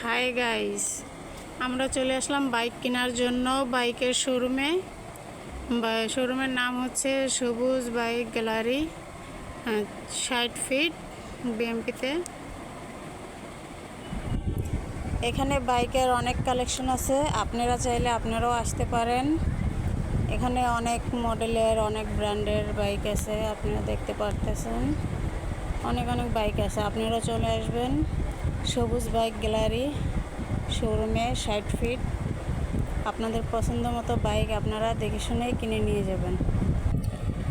Hi guys আমরা চলে আসলাম bike কেনার জন্য বাইকের শোরুমে শোরুমের নাম হচ্ছে সবুজ বাইক গ্যালারি ষাট ফিট বিএমপিতে এখানে বাইকের অনেক কালেকশন আছে। আপনারা চাইলে আপনারাও আসতে পারেন। এখানে অনেক মডেলের অনেক ব্র্যান্ডের বাইক আছে। আপনারা দেখতে পারতেছেন। অনেক অনেক বাইক আছে। আপনারা চলে আসবেন। সবুজ বাইক গ্যালারি শোরুমে ষাট ফিট আপনাদের পছন্দ মতো বাইক আপনারা দেখে শুনেই কিনে নিয়ে যাবেন।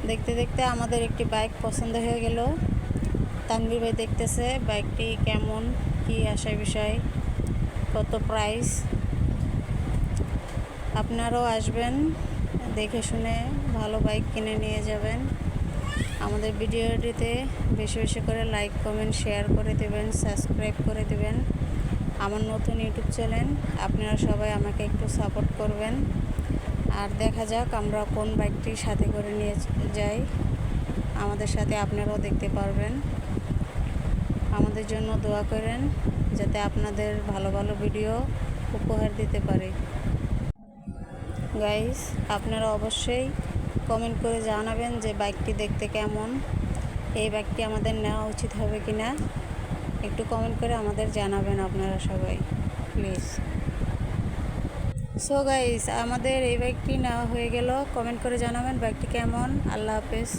দেখতে দেখতে আমাদের একটি বাইক পছন্দ হয়ে গেল। তানভীর ভাই দেখতেছে বাইকটি কেমন, কি আসা বিষয়, কত প্রাইস আপনারাও আসবেন, দেখে শুনে ভালো বাইক কিনে নিয়ে যাবেন। আমাদের ভিডিওটিতে বেশি বেশি করে লাইক কমেন্ট শেয়ার করে দেবেন সাবস্ক্রাইব করে দেবেন। আমার নতুন ইউটিউব চ্যানেল, আপনারা সবাই আমাকে একটু সাপোর্ট করবেন। আর দেখা যাক আমরা কোন বাইকটি সাথে করে নিয়ে যাই। আমাদের সাথে আপনারাও দেখতে পারবেন। আমাদের জন্য দোয়া করেন যাতে আপনাদের ভালো ভালো ভিডিও উপহার দিতে পারি। গাইস আপনারা অবশ্যই কমেন্ট করে জানাবেন যে বাইকটি দেখতে কেমন, এই বাইকটি আমাদের নেওয়া উচিত হবে কি না। একটু কমেন্ট করে আমাদের জানাবেন আপনারা সবাই, প্লিজ। সো গাইস আমাদের এই বাইকটি নেওয়া হয়ে গেল। কমেন্ট করে জানাবেন বাইকটি কেমন। আল্লাহ হাফেজ।